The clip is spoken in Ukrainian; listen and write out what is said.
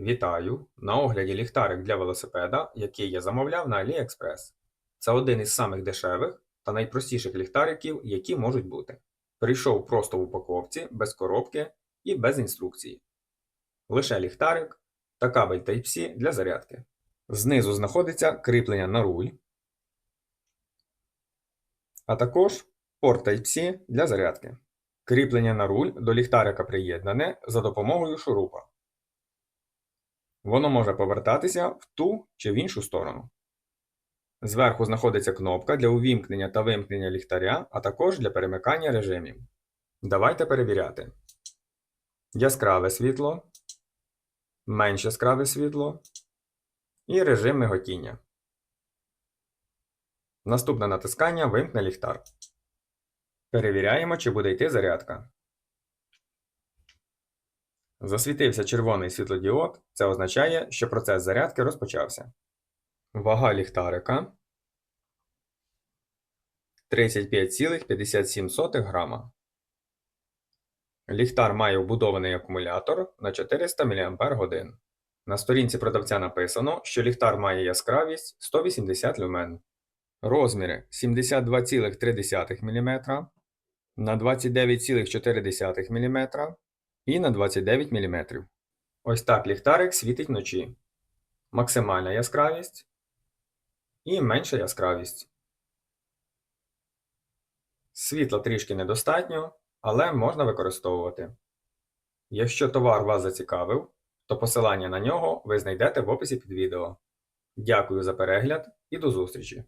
Вітаю! На огляді ліхтарик для велосипеда, який я замовляв на AliExpress. Це один із самих дешевих та найпростіших ліхтариків, які можуть бути. Прийшов просто в упаковці, без коробки і без інструкції. Лише ліхтарик та кабель Type-C для зарядки. Знизу знаходиться кріплення на руль, а також порт Type-C для зарядки. Кріплення на руль до ліхтарика приєднане за допомогою шурупа. Воно може повертатися в ту чи в іншу сторону. Зверху знаходиться кнопка для увімкнення та вимкнення ліхтаря, а також для перемикання режимів. Давайте перевіряти. Яскраве світло, менш яскраве світло і режим миготіння. Наступне натискання вимкне ліхтар. Перевіряємо, чи буде йти зарядка. Засвітився червоний світлодіод, це означає, що процес зарядки розпочався. Вага ліхтарика 35,57 грама. Ліхтар має вбудований акумулятор на 400 мАч. На сторінці продавця написано, що ліхтар має яскравість 180 люмен. Розміри 72,3 мм на 29,4 мм і на 29 мм. Ось так ліхтарик світить вночі. Максимальна яскравість і менша яскравість. Світла трішки недостатньо, але можна використовувати. Якщо товар вас зацікавив, то посилання на нього ви знайдете в описі під відео. Дякую за перегляд і до зустрічі!